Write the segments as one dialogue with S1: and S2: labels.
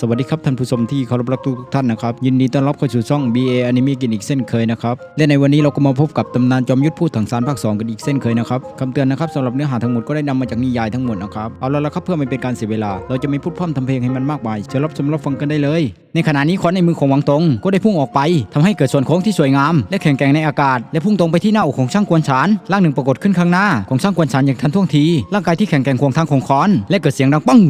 S1: สวัสดีครับท่านผู้ชมที่เคารพรักทุกท่านนะครับ ยินดีต้อนรับเข้าสู่ช่อง BA Anime กินอีกเส้นเคยนะครับ และในวันนี้เราก็มาพบกับตำนานจอมยุทธพูดถังสารภาค 2 กันอีกเส้นเคยนะครับคำเตือนนะครับสำหรับเนื้อหาทั้งหมดก็ได้นำมาจากนิยายทั้งหมดนะครับเอาละละครับเพื่อไม่เป็นการเสียเวลา เราจะไม่พูดพร่ำทำเพลงให้มันมากมายเชิญรับชมรับฟังกันได้เลย ในขณะนี้ขอนในมือของวังตงก็ได้พุ่งออกไปทำให้เกิดส่วนโค้งที่สวยงาม และแข็งแกร่งในอากาศ และพุ่งตรงไปที่หน้าอกของช่างกวนฉานร่างหนึ่งปรากฏขึ้นข้างหน้าของช่างกวนฉานอย่างทันท่วงทีร่างกายที่แข็งแกร่งควงทางของค้อน และเกิดเสียงดังปัง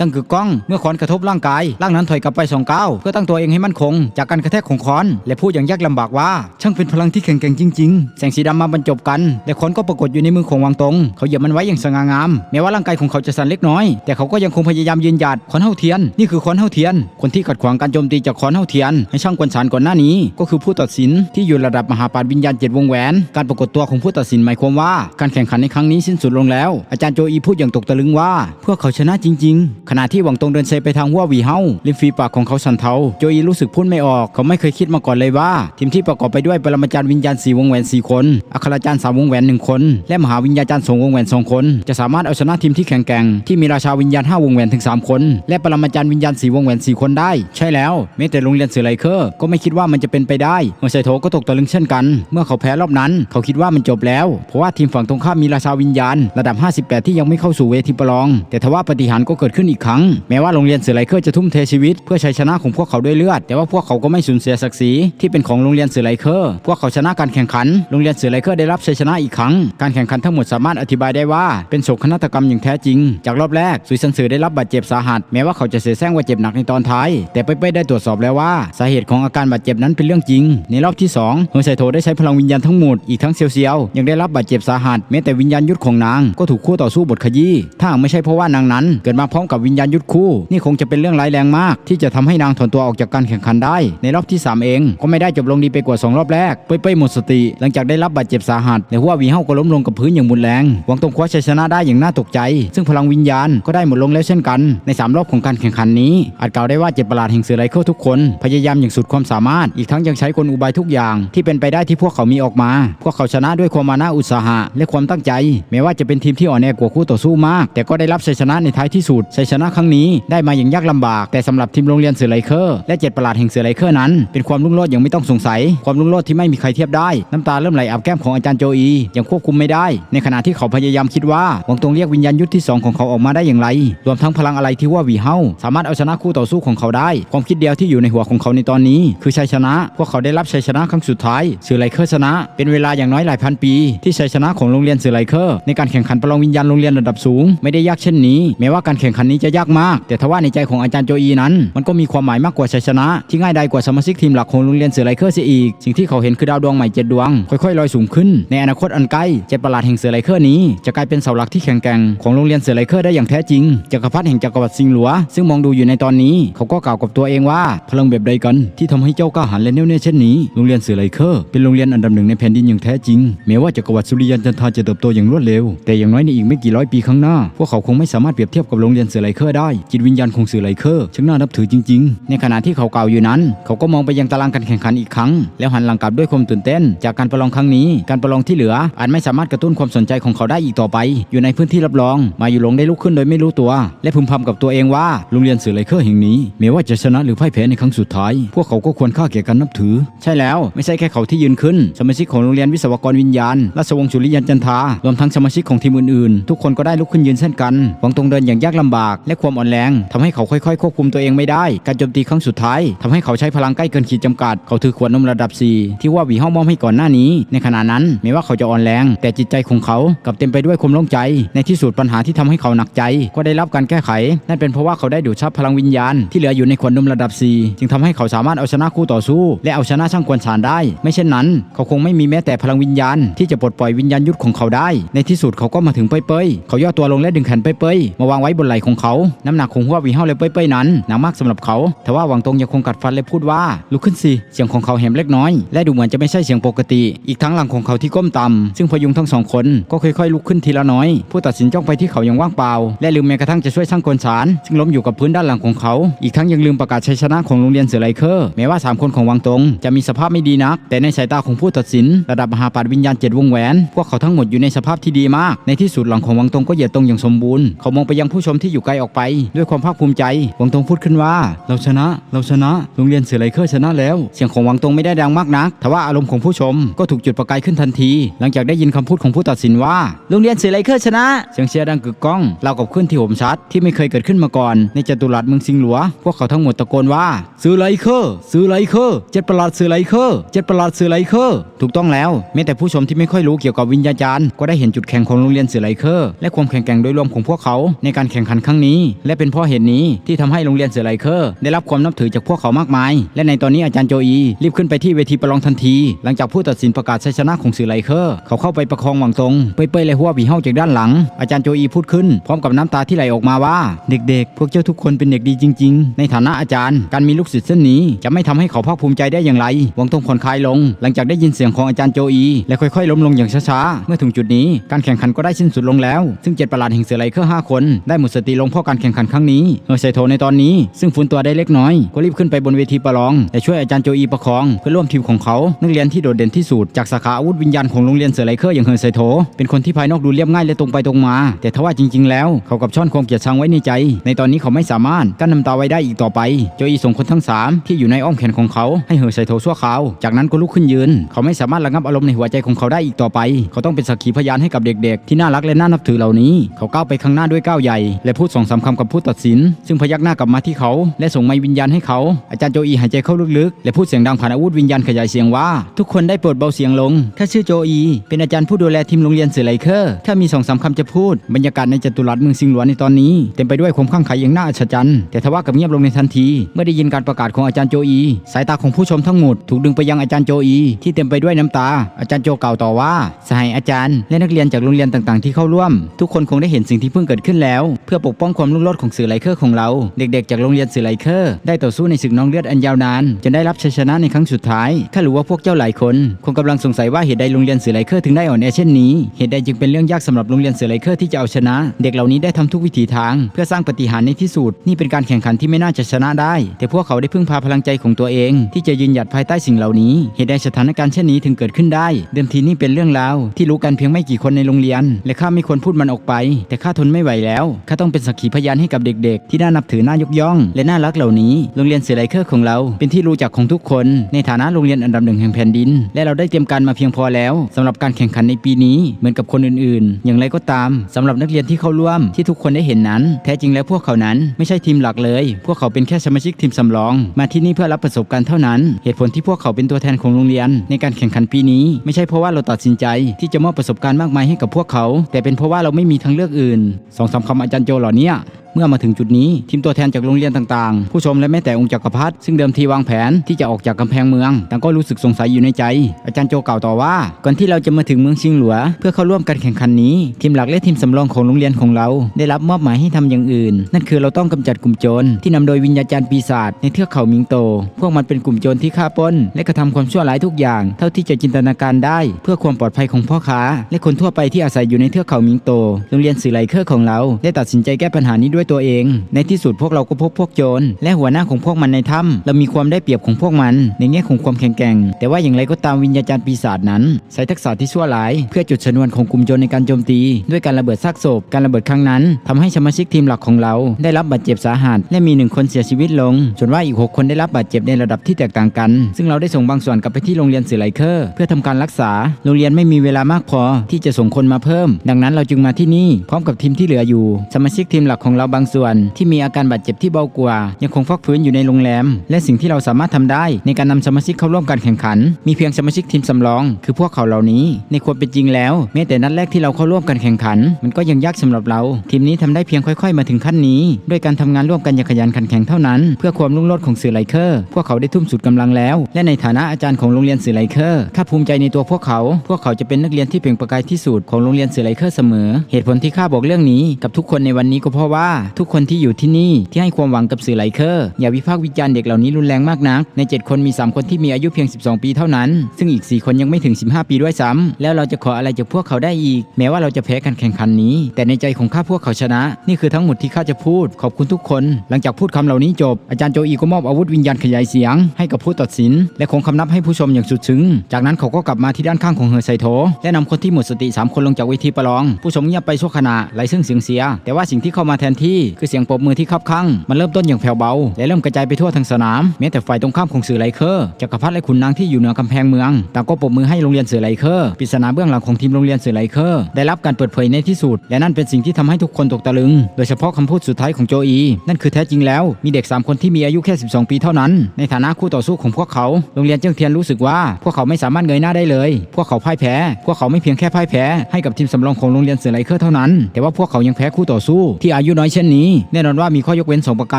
S1: ตั้งกึกก้องเมื่อค้อนกระทบร่างกาย ร่างนั้นถอยกลับไปสองก้าวเพื่อตั้งตัวเองให้มั่นคง จากการกระแทกของค้อน และพูดอย่างยากลำบากว่า ช่างเป็นพลังที่แข็งแกร่งจริงๆ แสงสีดำมาบรรจบกัน และค้อนก็ปรากฏอยู่ในมือของวางตง เขาเหยียบมันไว้อย่างสง่างาม แม้ว่าร่างกายของเขาจะสั่นเล็กน้อย แต่เขาก็ยังคงพยายามยืนหยัดค้อนเฮาเทียน นี่คือค้อนเฮาเทียน คนที่ขัดขวางการโจมตีจากค้อนเฮาเทียน ให้ช่างกวนสารก่อนหน้านี้ ก็คือผู้ตัดสินที่อยู่ระดับมหาปาชญ์วิญญาณเจ็ดวงแหวน การปรากฏตัวของผู้ตัดสินหมายความว่า การแข่งขันในครั้งนี้สิ้นสุดลงแล้ว อาจารย์โจอีพูดอย่างตกตะลึงว่าพวกเขาชนะจริง ๆ ขณะที่หวังตงเดินเซไปทางหัววีเฮาริมฝีปากของเขาสั่นเทาโจอีรู้สึกพูดไม่ออก เขาไม่เคยคิดมาก่อนเลยว่า ทีมที่ประกอบไปด้วยปรมาจารย์วิญญาณสี่วงแหวนสี่คนอัคราจารย์สามวงแหวนหนึ่งคน และมหาวิญญาจารย์สองวงแหวนสองคน จะสามารถเอาชนะทีมที่แข็งแกร่งที่มีราชาวิญญาณห้าวงแหวนถึงสามคน และปรมาจารย์วิญญาณสี่วงแหวนสี่คนได้ ใช่แล้วแม้แต่โรงเรียนเสือไลเคอร์ก็ไม่คิดว่ามันจะเป็นไปได้เมื่อไซโทก็ตกตะลึงเช่นกัน เมื่อเขาแพ้รอบนั้น เขาคิดว่ามันจบแล้ว เพราะว่าทีมฝั่งตรงข้ามมีราชาวิญญาณ ระดับ 58 ที่ยังไม่เข้าสู่เวทีประลอง แต่ทว่าปฏิหารก็เกิดขึ้นอีกครั้งแม้ว่าโรงเรียนเสือไลเคอร์จะทุ่มเทชีวิต เพื่อชัยชนะของพวกเขาด้วยเลือด แต่ว่าพวกเขาก็ไม่สูญเสียศักดิ์ศรีที่เป็นของโรงเรียนเสือไลเคอร์ พวกเขาชนะการแข่งขัน โรงเรียนเสือไลเคอร์ได้รับชัยชนะอีกครั้ง การแข่งขันทั้งหมดสามารถอธิบายได้ว่าเป็นโศกนาฏกรรมอย่างแท้จริง จากรอบแรกสุยซันสือได้รับบาดเจ็บสาหัส แม้ว่าเขาจะเสียแซงว่าเจ็บหนักในตอนท้าย แต่เป้ๆได้ตรวจสอบแล้วว่าสาเหตุของอาการบาดเจ็บนั้นเป็นเรื่องจริง ในรอบที่สองเฮอร์ไซโทได้ใช้พลังวิญญาณทั้งหมดอีกทั้งเซียวเซียวยังได้รับบาดเจ็บสาหัสแม้แต่วิญญาณยุทธของนางก็ถูกคู่ต่อสู้บทขยี้ถ้าไม่ใช่เพราะว่านางนั้น เกิดมาพร้อมกับวิญญาณยุทธคู่นี่คงจะเป็นเรื่องร้ายแรงมาก ที่จะทำให้นางถอนตัวออกจากการแข่งขันได้ ในรอบที่ 3 เอง ก็ไม่ได้จบลงดีไปกว่า 2 รอบแรก เป้ยๆหมดสติ หลังจากได้รับบาดเจ็บสาหัสและหัววีเฮาก็ล้มลงกับพื้นอย่างมุนแรง หวังตรงคว้าชัยชนะได้อย่างน่าตกใจ ซึ่งพลังวิญญาณก็ได้หมดลงแล้วเช่นกัน ใน 3 รอบของการแข่งขันนี้ อาจกล่าวได้ว่าเจ็บประหลาดแห่งเสือไรเคิลทุกคน พยายามอย่างสุดความสามารถ อีกทั้งยังใช้กลอุบายทุกอย่าง ที่เป็นไปได้ที่พวกเขามีออกมา พวกเขาชนะด้วยความมานะอุตสาหะและความตั้งใจ แม้ว่าจะเป็นทีมที่อ่อนแอกว่าคู่ต่อสู้มาก แต่ก็ได้รับชัยชนะในท้ายที่สุดชัยชนะครั้งนี้ได้มาอย่างยากลำบาก แต่สำหรับทีมโรงเรียนเสือไลเคอร์และเจ็ดประหลาดแห่งเสือไลเคอร์นั้น เป็นความรุ่งโรจน์อย่างไม่ต้องสงสัย ความรุ่งโรจน์ที่ไม่มีใครเทียบได้ น้ำตาเริ่มไหลอาบแก้มของอาจารย์โจอียังควบคุมไม่ได้ ในขณะที่เขาพยายามคิดว่าหวังตรงเรียกวิญญาณยุทธที่สองของเขาออกมาได้อย่างไร รวมทั้งพลังอะไรที่ว่าวีเฮาสามารถเอาชนะคู่ต่อสู้ของเขาได้ ความคิดเดียวที่อยู่ในหัวของเขาในตอนนี้ คือชัยชนะ พวกเขาได้รับชัยชนะครั้งสุดท้ายเสือไลเคอร์ชนะ เป็นเวลาอย่างน้อยหลายพันปี ที่ชัยชนะของโรงเรียนเสือไลเคอร์ในการแข่งขันประลองวิญญาณโรงเรียนระดับสูง ไม่ได้ยากเช่นนี้แม้ว่าการแข่งขันนี้จะยากมาก แต่ทว่าในใจของอาจารย์โจอีนั้น มันก็มีความหมายมากกว่าชัยชนะ ที่ง่ายดายกว่าสมาชิกทีมหลักของโรงเรียนเสือไลเคอร์เสียอีก สิ่งที่เขาเห็นคือดาวดวงใหม่เจ็ดดวง ค่อยๆลอยสูงขึ้น ในอนาคตอันใกล้เจ็ดประหลาดแห่งเสือไลเคอร์นี้จะกลายเป็นเสาหลักที่แข็งแกร่งของโรงเรียนเสือไลเคอร์ได้อย่างแท้จริงจักรพรรดิแห่งจักรวรรดิซิงหลัว ซึ่งมองดูอยู่ในตอนนี้ เขาก็กล่าวกับตัวเองว่า พลังแบบใดกันที่ทำให้เจ้ากล้าหาญและแน่วแน่เช่นนี้โรงเรียนเสือไลเคอร์เป็นโรงเรียนอันดับหนึ่งในแผ่นดินอย่างแท้จริงแม้ว่าจักรวรรดิสุริยันจันทราจะเติบโตอย่างรวดเร็ว แต่อย่างน้อยในอีกไม่กี่ร้อยปีข้างหน้า พวกเขาคงไม่สามารถเปรียบเทียบกับโรงเรียนเสือไลเคอร์ได้จิตวิญญาณของเสือไลเคอร์ช่างน่านับถือจริง ๆ ในขณะที่เขาเก่าอยู่นั้น เขาก็มองไปยังตารางการแข่งขันอีกครั้ง แล้วหันหลังกลับด้วยความตื่นเต้น จากการประลองครั้งนี้ การประลองที่เหลืออาจไม่สามารถกระตุ้นความสนใจของเขาได้อีกต่อไป อยู่ในพื้นที่รับรอง มาอยู่หลงได้ลุกขึ้นโดยไม่รู้ตัว และพึมพำกับตัวเองว่าโรงเรียนสือไลเคอร์แห่งนี้แม้ว่าจะชนะหรือพ่ายแพ้ในครั้งสุดท้าย พวกเขาก็ควรค่าแก่การนับถือ ใช่แล้วไม่ใช่แค่เขาที่ยืนขึ้น สมาชิกของโรงเรียนวิศวกรวิญญาณราชวงศ์สุริยันจันทารวมทั้งสมาชิกของทีมอื่นๆ ทุกคนก็ได้ลุกขึ้นยืนเช่นกันหวังตรงเดินอย่างยากลำบากและความอ่อนแรงทำให้เขาค่ค่อยๆ ควบคุมตัวเองไม่ได้ การโจมตีครั้งสุดท้ายทำให้เขาใช้พลังใกล้เกินขีดจำกัด เขาถือขวดนมระดับ 4 ที่ว่าวีห้องมอมให้ก่อนหน้านี้ ในขณะนั้นแม้ว่าเขาจะอ่อนแรง แต่จิตใจของเขากลับเต็มไปด้วยความโล่งใจ ในที่สุดปัญหาที่ทำให้เขาหนักใจ ก็ได้รับการแก้ไข นั่นเป็นเพราะว่าเขาได้ดูดซับพลังวิญญาณที่เหลืออยู่ในขวดนมระดับ 4 จึงทำให้เขาสามารถเอาชนะคู่ต่อสู้ และเอาชนะช่างกวนฉานได้ ไม่เช่นนั้น เขาคงไม่มีแม้แต่พลังวิญญาณ ที่จะปลดปล่อยวิญญาณยุทธของเขาได้ ในที่สุดเขาก็มาถึงเป้ยๆเขาย่อตัวลงและดึงแขนเป้ยๆมาวางไว้บนไหล่ของเขา น้ำหนักของหัววีเฮาและเป้ยๆนั้นหนักมากสำหรับเขา แต่ว่าหวังตรงยังคงกัดฟันและพูดว่าลุกขึ้นสิเสียงของเขาแหบเล็กน้อย และดูเหมือนจะไม่ใช่เสียงปกติ อีกทั้งหลังของเขาที่ก้มต่ำซึ่งพยุงทั้งสองคนก็ค่อยๆ ลุกขึ้นทีละน้อย ผู้ตัดสินจ้องไปที่เขาอย่างว่างเปล่า และลืมแม้กระทั่งจะช่วยช่างกลสาร ซึ่งล้มอยู่กับพื้นด้านหลังของเขา อีกทั้งยังลืมประกาศชัยชนะของโรงเรียนเสือไลเคอร์แม้ว่าสามคนของวังตงจะมีสภาพไม่ดีนัก แต่ในสายตาของผู้ตัดสิน ระดับมหาปาชญ์วิญญาณเจ็ดวงแหวน พวกเขาทั้งหมดอยู่ในสภาพที่ดีมาก ในที่สุดหลังของวังตงก็เหยียดตรงอย่างสมบูรณ์ เขามองไปยังผู้ชมที่อยู่ไกลออกไป ด้วยความภาคภูมิใจวังตงพูดขึ้นว่า เราชนะ เราชนะ โรงเรียนเสือไหลเคอร์ชนะแล้ว เสียงของหวังตงไม่ได้ดังมากนัก แต่ว่าอารมณ์ของผู้ชมก็ถูกจุดประกายขึ้นทันที หลังจากได้ยินคำพูดของผู้ตัดสินว่า โรงเรียนเสือไหลเคอร์ชนะ เสียงเชียร์ดังกึกก้องราวกับขึ้นที่โหมชัดที่ไม่เคยเกิดขึ้นมาก่อน ในจัตุรัสเมืองสิงห์หลัว พวกเขาทั้งหมดตะโกนว่าซื้อไหลเคอร์ซื้อไหลเคอร์เจ็ดประหลาดซื้อไหลเคอร์เจ็ดประหลาดซื้อไหลเคอร์ถูกต้องแล้วแม้แต่ผู้ชมที่ไม่ค่อยรู้เกี่ยวกับวิญญาจารย์ ก็ได้เห็นจุดแข็งของโรงเรียนเสือไหลเคอร์และความแข็งแกร่งโดยรวมของพวกเขาในการแข่งขันครั้งนี้ และเป็นเพราะเหตุนี้ที่ทำให้โรงเรียนเสือไลเคอร์ ได้รับความนับถือจากพวกเขามากมาย และในตอนนี้อาจารย์โจอีรีบขึ้นไปที่เวทีประลองทันที หลังจากผู้ตัดสินประกาศชัยชนะของเสือไลเคอร์ เขาเข้าไปประคองหวังตรงเป้ยๆเลยหัวผีเฮาจากด้านหลัง อาจารย์โจอีพูดขึ้น พร้อมกับน้ำตาที่ไหลออกมาว่า เด็กๆ พวกเจ้าทุกคนเป็นเด็กดีจริง ๆ ในฐานะอาจารย์ การมีลูกศิษย์เส้นนี้ จะไม่ทำให้เขาภาคภูมิใจได้อย่างไรหวังตรงผ่อนคลายลง หลังจากได้ยินเสียงของอาจารย์โจอีและค่อยๆล้มลงอย่างช้าๆเมื่อถึงจุดนี้การแข่งขันก็ได้สิ้นสุดลงแล้ว ซึ่งเจ็ดประหลาดแห่งเสือไลเคอร์ห้าคนได้หมดสติลงเพราะการแข่งขันครั้งนี้เฮอร์ไซโทในตอนนี้ ซึ่งฟื้นตัวได้เล็กน้อย ก็รีบขึ้นไปบนเวทีประลองและช่วยอาจารย์โจอีประคอง เพื่อร่วมทีมของเขา นักเรียนที่โดดเด่นที่สุดจากสาขาอาวุธวิญญาณของโรงเรียนเสือไลเคอร์อย่างเฮอร์ไซโทเป็นคนที่ภายนอกดูเรียบง่ายและตรงไปตรงมา แต่ทว่าจริง ๆ แล้วเขากับช่อนความเกลียดชังไว้ในใจ ในตอนนี้เขาไม่สามารถกั้นน้ำตาไว้ได้อีกต่อไป โจอีส่งคนทั้งสามที่อยู่ในอ้อมแขนของเขาให้เฮอร์ไซโทชั่วคราว จากนั้นก็ลุกขึ้นยืน เขาไม่สามารถระงับอารมณ์ในหัวใจของเขาได้อีกต่อไป เขาต้องเป็นสักขีพยานให้กับเด็ก ๆ ที่น่ารักและน่านับถือเหล่านี้ เขาก้าวไปข้างหน้าด้วยก้าวใหญ่ และพูดสองสามคำกับผู้ตัดสิน ซึ่งพยักหน้ากลับมาที่เขา และส่งไม้วิญญาณให้เขา อาจารย์โจอีหายใจเข้าลึกๆ และพูดเสียงดังผ่านอาวุธวิญญาณขยายเสียงว่า ทุกคนได้โปรดเบาเสียงลงข้าชื่อโจอี เป็นอาจารย์ผู้ดูแลทีมโรงเรียนเสือไลเคอร์ข้ามีสองสามคำจะพูดบรรยากาศในจตุรัสเมืองสิงห์หลวนในตอนนี้เต็มไปด้วยความข้างไขอย่างน่าอัศจรรย์แต่ทว่ากับเงียบลงในทันที เมื่อได้ยินการประกาศของอาจารย์โจอี สายตาของผู้ชมทั้งหมดถูกดึงไปยังอาจารย์โจอี ที่เต็มไปด้วยน้ำตา อาจารย์โจกล่าวต่อว่าสหายอาจารย์ และนักเรียนจากโรงเรียนต่างๆ ที่เข้าร่วม ทุกคนคงได้เห็นสิ่งที่เพิ่งเกิดขึ้นแล้ว เพื่อปกป้องความรุ่งโรจน์ของสื่อไลเคอร์ของเราเด็กๆจากโรงเรียนสื่อไลเคอร์ได้ต่อสู้ในศึกน้องเลือดอันยาวนานจนได้รับชัยชนะในครั้งสุดท้ายข้ารู้ว่าพวกเจ้าหลายคน คงกำลังสงสัยว่าเหตุใดโรงเรียนสื่อไลเคอร์ถึงได้อ่อนแอเช่นนี้เหตุใดจึงเป็นเรื่องยากสำหรับโรงเรียนสื่อไลเคอร์ที่จะเอาชนะ เด็กเหล่านี้ได้ทำทุกวิถีทาง เพื่อสร้างปฏิหารในที่สุดนี่เป็นการแข่งขันที่ไม่น่าจะชนะได้ แต่พวกเขาได้พึ่งพาพลังใจของตัวเอง ที่จะยืนหยัดภายใต้สิ่งเหล่านี้ เหตุใดสถานการณ์เช่นนี้ถึงเกิดขึ้นได้ เดิมทีนี่เป็นเรื่องราวที่รู้กันเพียงไม่กี่คนในโรงเรียน และข้าไม่ควรพูดมันออกไป แต่ข้าทนไม่ไหวแล้วข้าต้องเป็นสักขีพยานให้กับเด็ก ๆ ที่น่านับถือน่ายกย่อง และน่ารักเหล่านี้ โรงเรียนเสือไลเคอร์ของเรา เป็นที่รู้จักของทุกคน ในฐานะโรงเรียนอันดับหนึ่งแห่งแผ่นดิน และเราได้เตรียมการมาเพียงพอแล้วสำหรับการแข่งขันในปีนี้เหมือนกับคนอื่นๆ อย่างไรก็ตามสำหรับนักเรียนที่เข้าร่วมที่ทุกคนได้เห็นนั้น แท้จริงแล้วพวกเขานั้นไม่ใช่ทีมหลักเลย พวกเขาเป็นแค่สมาชิกทีมสำรอง มาที่นี่เพื่อรับประสบการณ์เท่านั้น เหตุผลที่พวกเขาเป็นตัวแทนของโรงเรียน ในการแข่งขันปีนี้ ไม่ใช่เพราะว่าเราตัดสินใจ ที่จะมอบประสบการณ์มากมายให้กับพวกเขา แต่เป็นเพราะว่าเราไม่มีทางเลือกอื่นสองสามคำอาจารย์โจเหล่านี้ มื่อมาถึงจุดนี้ทีมตัวแทนจากโรงเรียนต่างๆ ผู้ชมและแม้แต่องค์จักรพรรดิซึ่งเดิมทีวางแผนที่จะออกจากกำแพงเมืองต่างก็รู้สึกสงสัยอยู่ในใจ อาจารย์โจกล่าวต่อว่า ก่อนที่เราจะมาถึงเมืองชิงหลัว เพื่อเข้าร่วมการแข่งขันนี้ ทีมหลักและทีมสำรองของโรงเรียนของเรา ได้รับมอบหมายให้ทำอย่างอื่น นั่นคือเราต้องกำจัดกลุ่มโจรที่นำโดยวิญญาจารย์ปีศาจในเทือกเขามิงโต พวกมันเป็นกลุ่มโจรที่ฆ่าปล้น และกระทำความชั่วร้ายทุกอย่าง เท่าที่จะจินตนาการได้ เพื่อความปลอดภัยของพ่อค้า และคนทั่วไปที่อาศัยอยู่ในเทือกเขามิงโต โรงเรียนสื่อไหลเคอร์ของเรา ได้ตัดสินใจแก้ปัญหานี้ด้วยตัวเอง ในที่สุดพวกเราก็พบพวกโจรและหัวหน้าของพวกมันในถ้ำเรามีความได้เปรียบของพวกมัน ในแง่ของความแข็งแกร่ง แต่ว่าอย่างไรก็ตามวิญญาจารย์ปีศาจนั้น ใช้ทักษะที่ชั่วร้าย เพื่อจุดชนวนของกลุ่มโจรในการโจมตี ด้วยการระเบิดซากศพการระเบิดครั้งนั้นทำให้สมาชิกทีมหลักของเรา ได้รับบาดเจ็บสาหัสและมีหนึ่งคนเสียชีวิตลงส่วนว่าอีกหกคนได้รับบาดเจ็บในระดับที่แตกต่างกัน ซึ่งเราได้ส่งบางส่วนกลับไปที่โรงเรียนสื่อไลเคอร์เพื่อทำการรักษา โรงเรียนไม่มีเวลามากพอที่จะส่งคนมาเพิ่ม ดังนั้นเราจึงมาที่นี่พร้อมกับทีมที่เหลืออยู่ สมาชิกทีมหลักของเราบางส่วนที่มีอาการบาดเจ็บที่เบากว่า ยังคงพักฟื้นอยู่ในโรงแรม และสิ่งที่เราสามารถทำได้ ในการนำสมาชิกเข้าร่วมการแข่งขัน มีเพียงสมาชิกทีมสำรอง คือพวกเขาเหล่านี้ ในความเป็นจริงแล้วแม้แต่นัดแรกที่เราเข้าร่วมการแข่งขัน มันก็ยังยากสำหรับเรา ทีมนี้ทำได้เพียงค่อย ๆ มาถึงขั้นนี้ ด้วยการทำงานร่วมกันอย่างขยันขันแข็งเท่านั้น เพื่อความรุ่งโรจน์ของสื่อไลเคอร์ พวกเขาได้ทุ่มสุดกำลังแล้ว และในฐานะอาจารย์ของโรงเรียนสื่อไลเคอร์ข้าภูมิใจในตัวพวกเขา พวกเขาจะเป็นนักเรียนที่เปล่งประกายที่สุดของโรงเรียนสื่อไลเคอร์เสมอ เหตุผลที่ข้าบอกเรื่องนี้กับทุกคนในวันนี้ก็เพราะว่าทุกคนที่อยู่ที่นี่ที่ให้ความหวังกับสื่อไลเคอร์อย่าวิพากษ์วิจารณ์เด็กเหล่านี้รุนแรงมากนัก ใน 7 คนมี 3 คนที่มีอายุเพียง 12 ปีเท่านั้น ซึ่งอีก 4 คนยังไม่ถึง 15 ปีด้วยซ้ำแล้วเราจะขออะไรจากพวกเขาได้อีก แม้ว่าเราจะแพ้การแข่งขันนี้ แต่ในใจของข้าพวกเขาชนะ นี่คือทั้งหมดที่ข้าจะพูด ขอบคุณทุกคน หลังจากพูดคำเหล่านี้จบ อาจารย์โจอีก็มอบอาวุธวิญญาณขยายเสียง ให้กับผู้ตัดสิน และคงคำนับให้ผู้ชมอย่างสุดซึ้ง จากนั้นเขาก็กลับมาที่ด้านข้างของเฮอไซโทและนำคนที่หมดสติสามคนลงจากเวทีประลอง ผู้ชมเงียบไปชั่วขณะไรซึ่งเสียงเสีย แต่ว่าสิ่งที่เข้ามาแทนที่ที่คือเสียงปรบมือที่คับคั่งมันเริ่มต้นอย่างแผ่วเบา และเริ่มกระจายไปทั่วทั้งสนามแม้แต่ฝ่ายตรงข้ามของสื่อไลเคอร์จักรพรรดิและขุนนางที่อยู่เหนือกำแพงเมืองต่างก็ปรบมือให้โรงเรียนสื่อไลเคอร์ปริศนาเบื้องหลังของทีมโรงเรียนสื่อไลเคอร์ได้รับการเปิดเผยในที่สุด และนั่นเป็นสิ่งที่ทำให้ทุกคนตกตะลึง โดยเฉพาะคำพูดสุดท้ายของโจอี นั่นคือแท้จริงแล้วมีเด็กสามคนที่มีอายุแค่ 12 ปีเท่านั้น ในฐานะคู่ต่อสู้ของพวกเขา โรงเรียนเจิ้งเทียนรู้สึกว่า พวกเขาไม่สามารถเงยหน้าได้เลย พวกเขาพ่ายแพ้ พวกเขาไม่เพียงแค่พ่ายแพ้ให้กับทีมสำรองของโรงเรียนเสือไลเคอร์เท่านั้น แต่ว่าพวกเขายังแพ้คู่ต่อสู้ที่อายุน้อยเช่นนี้แน่นอนว่ามีข้อยกเว้นสองประกา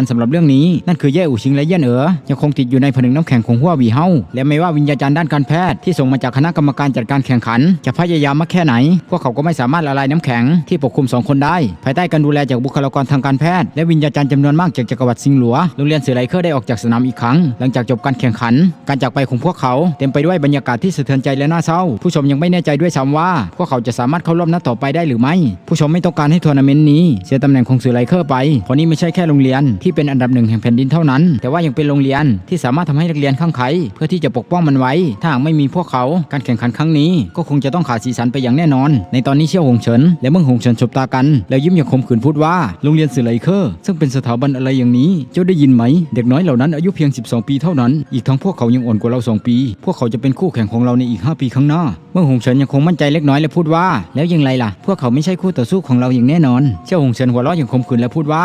S1: รสำหรับเรื่องนี้ นั่นคือแย่อู่ชิงและเย่นเอ๋อยังคงติดอยู่ในผนึกน้ำแข็งของหัววีเฮาและไม่ว่าวิญญาจารย์ด้านการแพทย์ที่ส่งมาจากคณะกรรมการจัดการแข่งขัน จะพยายามมากแค่ไหน พวกเขาก็ไม่สามารถละลายน้ำแข็งที่ปกคลุมสองคนได้ ภายใต้การดูแลจากบุคลากรทางการแพทย์และวิญญาจารย์จำนวนมากจากจักรวรรดิซิงหลัวโรงเรียนเสือไลเคอร์ได้ออกจากสนามอีกครั้ง หลังจากจบการแข่งขัน การจากไปของพวกเขาเต็มไปด้วยบรรยากาศที่สะเทือนใจและน่าเศร้า ผู้ชมยังไม่แน่ใจด้วยซ้ำว่า พวกเขาจะสามารถเข้ารอบนัดต่อไปได้หรือไม่ ผู้ชมไม่ต้องการให้ทัวร์นาเมนต์นี้เสียตำแหน่งของเสือไลเคอร์ไป เพราะนี่ไม่ใช่แค่โรงเรียนที่เป็นอันดับหนึ่งแห่งแผ่นดินเท่านั้น แต่ว่ายังเป็นโรงเรียนที่สามารถทำให้นักเรียนข้างไขเพื่อที่จะปกป้องมันไว้ ถ้าหากไม่มีพวกเขา การแข่งขันครั้งนี้ ก็คงจะต้องขาดสีสันไปอย่างแน่นอน ในตอนนี้เชี่ยวหงเฉิน และเมื่อหงเฉินสบตากัน แล้วยิ้มอย่างคมขืนพูดว่าโรงเรียนสื่อไลเคอร์ซึ่งเป็นสถาบันอะไรอย่างนี้ เจ้าได้ยินไหม เด็กน้อยเหล่านั้นอายุเพียง 12 ปีเท่านั้น อีกทั้งพวกเขายังอ่อนกว่าเรา 2 ปี พวกเขาจะเป็นคู่แข่งของเราในอีก 5 ปีข้างหน้า เมื่อหงเฉินยังคงมั่นใจเล็กน้อยและพูดว่า แล้วยังไรล่ะ พวกเขาไม่ใช่คู่ต่อสู้ของเราอย่างแน่นอน เชี่ยวหงเฉินหัวเราะอย่างคมขืนและพูดว่า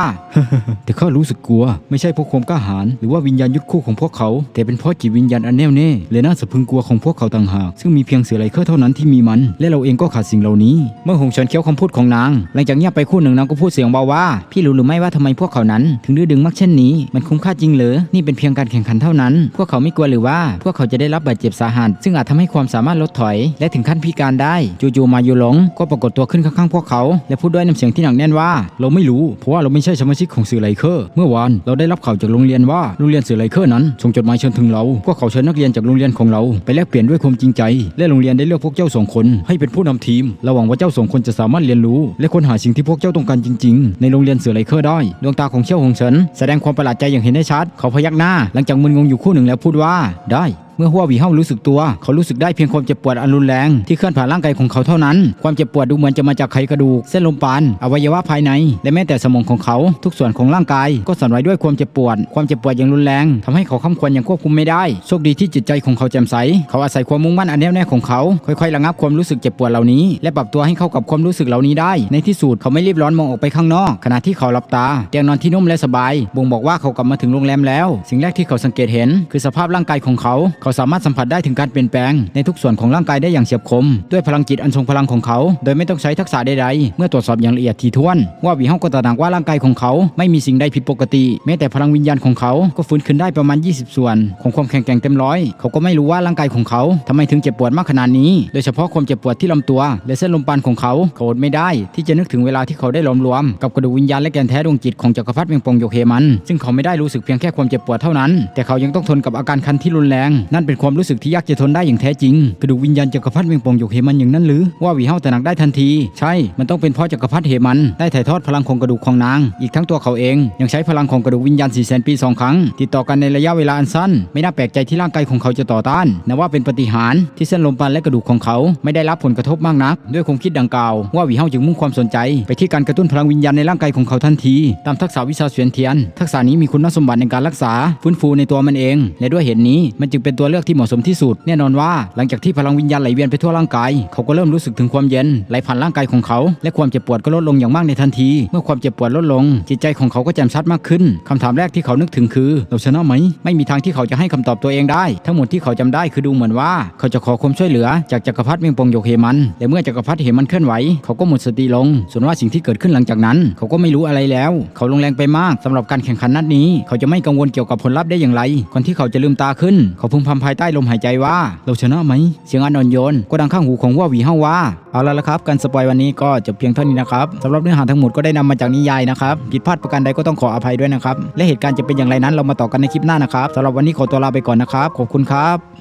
S1: แต่ข้ารู้สึกกลัว ไม่ใช่เพราะความกล้าหาญหรือว่าวิญญาณยุทธคู่ของพวกเขา แต่เป็นเพราะจิตวิญญาณอันแน่วแน่และน่าสะพรึงกลัวของพวกเขาต่างหาก ซึ่งมีเพียงเสือไลเคอร์เท่านั้นที่มีมัน และเราเองก็ขาดสิ่งเหล่านี้ เมื่อหงเฉินเคี้ยวคำพูดของนาง หลังจากเงียบไปครู่หนึ่งนางก็พูดเสียงเบาว่า พี่รู้หรือไม่ว่าทำไมพวกเขานั้น ถึงดื้อดึงมากเช่นนี้ มันคุ้มค่าจริงเหรอนี่เป็นเพียงการแข่งขันเท่านั้น พวกเขาไม่กลัวหรือว่า พวกเขาจะได้รับบาดเจ็บสาหัสซึ่งอาจทำให้ความสามารถลดถอย และถึงขั้นพิการได้ จู่ๆมายูหลงก็ปรากฏตัวขึ้นข้างๆพวกเขา และพูดด้วยน้ำเสียงที่หนักแน่นว่า เราไม่รู้เพราะว่าเราไม่ใช่สมาชิกของสื่อไลเคอร์ เมื่อวานเราได้รับข่าวจากโรงเรียนว่าโรงเรียนสื่อไลเคอร์นั้นส่งจดหมายเชิญถึงเราพวกเขาเชิญนักเรียนจากโรงเรียนของเราไปแลกเปลี่ยนด้วยความจริงใจ และโรงเรียนได้เลือกพวกเจ้าสองคน ให้เป็นผู้นำทีมระหวังว่าเจ้าสองคนจะสามารถเรียนรู้ และค้นหาสิ่งที่พวกเจ้าต้องการจริง ๆ ในโรงเรียนสื่อไลเคอร์ได้ดวงตาของเชี่ยวหงเฉินแสดงความประหลาดใจอย่างเห็นได้ชัด เขาพยักหน้าหลังจากมึนงงอยู่คู่หนึ่งแล้วพูดว่าได้ เมื่อหัวหวีเฮารู้สึกตัว เขารู้สึกได้เพียงความเจ็บปวดอันรุนแรงที่เคลื่อนผ่านร่างกายของเขาเท่านั้น ความเจ็บปวดดูเหมือนจะมาจากไขกระดูก เส้นลมปาน อวัยวะภายใน และแม้แต่สมองของเขาทุกส่วนของร่างกาย ก็สั่นไหวด้วยความเจ็บปวด ความเจ็บปวดอย่างรุนแรงทำให้เขาค้ำควรอย่างควบคุมไม่ได้โชคดีที่จิตใจของเขาแจ่มใส เขาอาศัยความมุ่งมั่นอันแน่วแน่ของเขา ค่อยๆระงับความรู้สึกเจ็บปวดเหล่านี้ และปรับตัวให้เข้ากับความรู้สึกเหล่านี้ได้ ในที่สุดเขาไม่รีบร้อนมองออกไปข้างนอก ขณะที่เขาหลับตาเตียงนอนที่นุ่มและสบาย บ่งบอกว่าเขากลับมาถึงโรงแรมแล้ว สิ่งแรกที่เขาสังเกตเห็น คือสภาพร่างกายของเขาเขาสามารถสัมผัสได้ถึงการเปลี่ยนแปลงในทุกส่วนของร่างกายได้อย่างเฉียบคม ด้วยพลังจิตอันทรงพลังของเขา โดยไม่ต้องใช้ทักษะใดๆ เมื่อตรวจสอบอย่างละเอียดถี่ถ้วน ว่าวีเฮาก็ตระหนักว่าร่างกายของเขา ไม่มีสิ่งใดผิดปกติ แม้แต่พลังวิญญาณของเขา ก็ฟื้นขึ้นได้ประมาณ 20 ส่วน ของความแข็งแกร่งเต็มร้อย เขาก็ไม่รู้ว่าร่างกายของเขาทำไมถึงเจ็บปวดมากขนาดนี้ โดยเฉพาะความเจ็บปวดที่ลำตัว และเส้นลมปานของเขาเขาอดไม่ได้ ที่จะนึกถึงเวลาที่เขาได้หลอมรวม กับกระดูกวิญญาณและแกนแท้ดวงจิตของจักรพรรดิเวียงปงโยเคมัน ซึ่งเขาไม่ได้รู้สึกเพียงแค่ความเจ็บปวดเท่านั้น แต่เขายังต้องทนกับอาการคันที่รุนแรงนั่นเป็นความรู้สึกที่ยากจะทนได้อย่างแท้จริง กระดูกวิญญาณจักรพรรดิเวงปงโยกเคมันอย่างนั้นหรือว่าวีเฮาตระหนักได้ทันที ใช่ มันต้องเป็นเพราะจักรพรรดิเหมันได้ถ่ายทอดพลังของกระดูกของนาง อีกทั้งตัวเขาเอง ยังใช้พลังของกระดูกวิญญาณ4 0 0 0 0ปีสองครั้ง ติดต่อกันในระยะเวลาอันสั้น ไม่น่าแปลกใจที่ร่างกายของเขาจะต่อต้านนับว่าเป็นปฏิหารที่เส้นลมปานและกระดูกของเขาไม่ได้รับผลกระทบมากนัก ด้วยความคิดดังกล่าวว่าวีเฮาจึงมุ่งความสนใจ ไปที่การกระตุ้นพลังวิญญาณในร่างกายของเขาทันที ตามทักษะวิชาเสวียนเทียน ทักษะนี้มีคุณสมบัติในการรักษาฟื้นฟูในตัวมันเอง และด้วยเหตุนี้มันจึงเป็นตัวัวเลือกที่เหมาะสมที่สุด แน่นอนว่า หลังจากที่พลังวิญญาณไหลเวียนไปทั่วร่างกาย เขาก็เริ่มรู้สึกถึงความเย็นไหลผ่านร่างกายของเขา และความเจ็บปวดก็ลดลงอย่างมากในทันที เมื่อความเจ็บปวดลดลง จิตใจของเขาก็แจ่มชัดมากขึ้นคำถามแรกที่เขานึกถึงคือเราชนะไหม ไม่มีทางที่เขาจะให้คำตอบตัวเองได้ ทั้งหมดที่เขาจำได้คือดูเหมือนว่า เขาจะขอความช่วยเหลือจากจักรพรรดิเมียงปงโยกเฮมันและเมื่อจักรพรรดิเฮมันเคลื่อนไหว เขาก็หมดสติลง ส่วนว่าสิ่งที่เกิดขึ้นหลังจากนั้น เขาก็ไม่รู้อะไรแล้ว เขาลงแรงไปมากสำหรับการแข่งขันนัดนี้ เขาจะไม่กังวลเกี่ยวกับผลลัพธ์ได้อย่างไรก่อนที่เขาจะลืมตาขึ้น เขาพึมพำภายใต้ลมหายใจว่า เราชนะไหม เสียงอันอ่อนโยนก็ดังข้างหูของว่าวีเฮาว่า เอาละละครับ การสปอยวันนี้ก็จบเพียงเท่านี้นะครับสำหรับเนื้อหาทั้งหมดก็ได้นำมาจากนิยายนะครับผิดพลาดประการใดก็ต้องขออภัยด้วยนะครับและเหตุการณ์จะเป็นอย่างไรนั้นเรามาต่อกันในคลิปหน้านะครับสำหรับวันนี้ขอตัวลาไปก่อนนะครับขอบคุณครับ